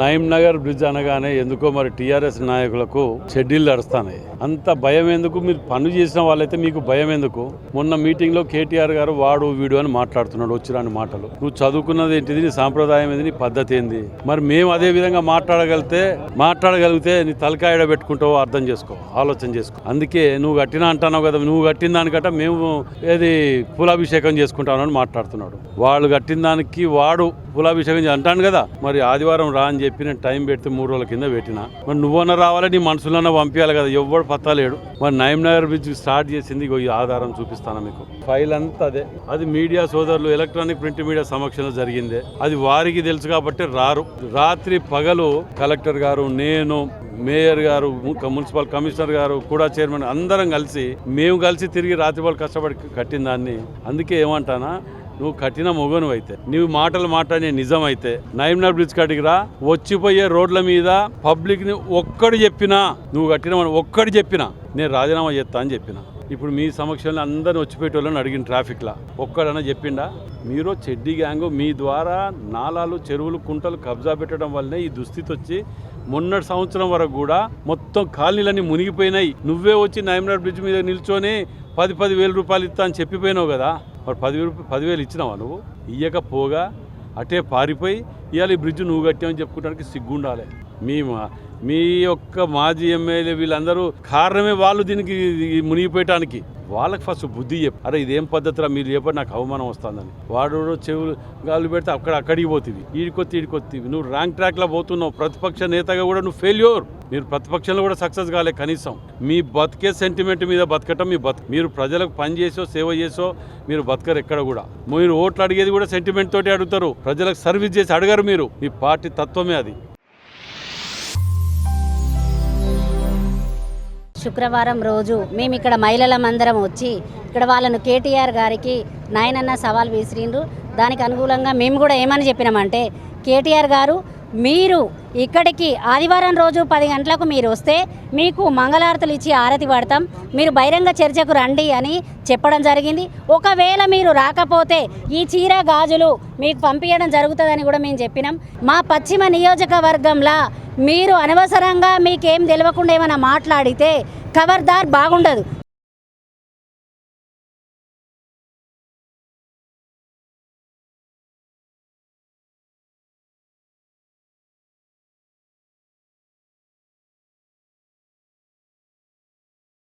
నయం నగర్ బ్రిడ్జ్ అనగానే ఎందుకో మరి టీఆర్ఎస్ నాయకులకు షెడ్యూల్ నడుస్తాయి అంత భయం ఎందుకు? మీరు పనులు చేసిన వాళ్ళైతే మీకు భయం ఎందుకు? మొన్న మీటింగ్లో కేటీఆర్ గారు వాడు వీడు అని మాట్లాడుతున్నాడు వచ్చిరాని మాటలు. నువ్వు చదువుకున్నది ఏంటిది? నీ సాంప్రదాయం ఏంది? నీ పద్ధతి ఏంది? మరి మేము అదే విధంగా మాట్లాడగలిగితే మాట్లాడగలిగితే నీ తలకాయడ పెట్టుకుంటావో అర్థం చేసుకో ఆలోచన చేసుకో. అందుకే నువ్వు కట్టినా అంటున్నావు కదా నువ్వు కట్టిన దానికంటే మేము ఏది పూలాభిషేకం చేసుకుంటామని మాట్లాడుతున్నాడు. వాళ్ళు కట్టిన దానికి వాడు పూలాభిషేకం అంటాను కదా మరి ఆదివారం రా అని చెప్పి నేను టైం పెడితే మూడు రోజుల కింద పెట్టిన. మరి నువ్వన్నా రావాలి నీ పంపించాలి కదా ఎవ్వడు పత్తలేడు మరి నయం నగర్ బ్రిడ్జ్ స్టార్ట్ చేసింది ఈ ఆధారం చూపిస్తాను మీకు. ఫైల్ అంతా అదే. అది మీడియా సోదరులు ఎలక్ట్రానిక్ ప్రింట్ మీడియా సమక్షంలో జరిగింది. అది వారికి తెలుసు కాబట్టి రారు. రాత్రి పగలు కలెక్టర్ గారు నేను మేయర్ గారు మున్సిపల్ కమిషనర్ గారు కూడా చైర్మన్ అందరం కలిసి మేము కలిసి తిరిగి రాత్రి వాళ్ళు కష్టపడి కట్టిన దాన్ని. అందుకే ఏమంటానా నువ్వు కట్టిన మొగను అయితే నువ్వు మాటలు మాట్లాడే నిజం అయితే నైమ్నార్ బ్రిడ్జ్ కాడికి రా వచ్చిపోయే రోడ్ల మీద పబ్లిక్ని ఒక్కడు చెప్పినా నువ్వు కట్టిన ఒక్కడు చెప్పినా నేను రాజీనామా చేస్తా అని చెప్పిన. ఇప్పుడు మీ సమక్షంలో అందరిని వచ్చిపోయేటోళ్ళని అడిగిన ట్రాఫిక్లా. ఒక్కడన్నా చెప్పిండా? మీరు చెడ్డి గ్యాంగ్ మీ ద్వారా నాలాలు చెరువులు కుంటలు కబ్జా పెట్టడం వల్లనే ఈ దుస్థితి వచ్చి మొన్నటి సంవత్సరం వరకు కూడా మొత్తం కాలనీలన్నీ మునిగిపోయినాయి. నువ్వే వచ్చి నైమ్నార్ బ్రిడ్జ్ మీద నిల్చొని పది పది వేల రూపాయలు ఇస్తా అని చెప్పిపోయినావు కదా. మరి పదివేలు పదివేలు ఇచ్చినావా నువ్వు? ఇయ్యకపోగా అటే పారిపోయి ఇవాళ ఈ బ్రిడ్జ్ నువ్వు కట్టావని చెప్పుకోవడానికి సిగ్గుండాలి. మీ మీ యొక్క మాజీ ఎమ్మెల్యే వీళ్ళందరూ కారణమే వాళ్ళు దీనికి మునిగిపోయటానికి. వాళ్ళకి ఫస్ట్ బుద్ధి చెప్పు. అరే ఇదేం పద్ధతిరా మీరు చెప్పండి నాకు అవమానం వస్తుందని. వాడు చెవులు గాలు పెడితే అక్కడ అక్కడికి పోతుంది ఈడికొత్తి ఈడికొత్తివి. నువ్వు ర్యాంక్ ట్రాక్లో పోతున్నావు. ప్రతిపక్ష నేతగా కూడా నువ్వు ఫెయిల్యూర్ మీరు ప్రతిపక్షంలో కూడా సక్సెస్ కాలే కనీసం. మీ బతికే సెంటిమెంట్ మీద బతకటం మీ బతు మీరు ప్రజలకు పని చేసో సేవ చేసో మీరు బతకరు ఎక్కడ కూడా. మీరు ఓట్లు అడిగేది కూడా సెంటిమెంట్ తోటి అడుగుతారు. ప్రజలకు సర్వీస్ చేసి అడగరు మీరు. మీ పార్టీ తత్వమే అది. శుక్రవారం రోజు మేము ఇక్కడ మహిళలమందరం వచ్చి ఇక్కడ వాళ్ళను కేటీఆర్ గారికి నాయనన్న సవాల్ విసిరిండ్రు దానికి అనుకూలంగా మేము కూడా ఏమని చెప్పినామంటే కేటీఆర్ గారు మీరు ఇక్కడికి ఆదివారం రోజు పది గంటలకు మీరు వస్తే మీకు మంగళారతులు ఇచ్చి ఆరతి పడతాం. మీరు బహిరంగ చర్చకు రండి అని చెప్పడం జరిగింది. ఒకవేళ మీరు రాకపోతే ఈ చీర గాజులు మీకు పంపించడం జరుగుతుందని కూడా మేము చెప్పినాం. మా పశ్చిమ నియోజకవర్గంలో మీరు అనవసరంగా మీకేం తెలియకుండా ఏమైనా మాట్లాడితే ఖబర్దార్ బాగుండదు.